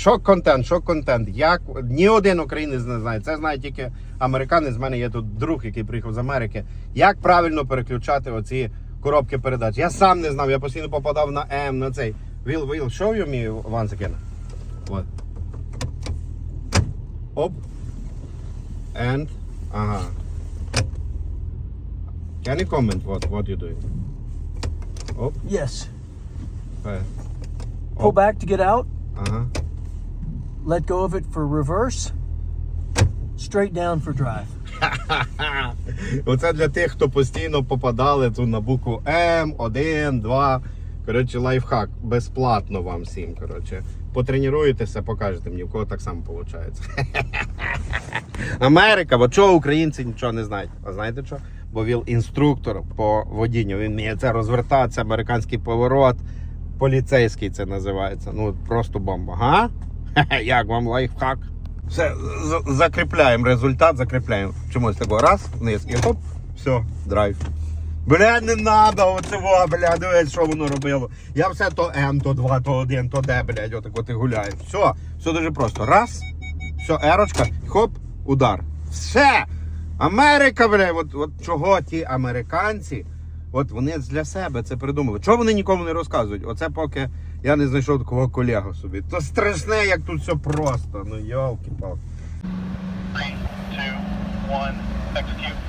Шок контент, шок контент. Як ні один українець не знає. Це знає тільки американець. У мене є тут друг, який приїхав з Америки. Як правильно переключати оці коробки передач? Я сам не знав. Я постійно попадав на М, на цей. Will, will show you me once again. От. Оп. And. Ага. Can you comment what, what you doing? Оп. Yes. Е, Pull back to get out. Ага. Let go of it for reverse. Straight down for drive. Оце для тих, хто постійно попадали тут на букву М, 1, 2. Коротше, лайфхак. Безплатно вам всім. Коротше. Потренуєтеся, покажете мені, в кого так само виходить. Америка, бо чого українці нічого не знають? А знаєте що? Бо він інструктор по водінню. Він вміє це розвертатися, американський поворот, поліцейський це називається. Ну просто бомба. Га? Як вам лайфхак? Все, закріпляємо результат, закріпляємо. Чомусь такого раз, вниз і хоп, все, драйв. Бля, не надо оцього, бля, дивись, що воно робило. Я все то М, то 2, то 1, то Д, блядь, отак от і гуляю. Все, все дуже просто. Раз, все, ерочка, хоп, удар. Все! Америка, бля, от, от чого ті американці, от вони для себе це придумали. Чого вони нікому не розказують? Оце поки я не знайшов такого колегу собі. То страшне, як тут все просто. Ну йолки-палки. Three, two, one, execute.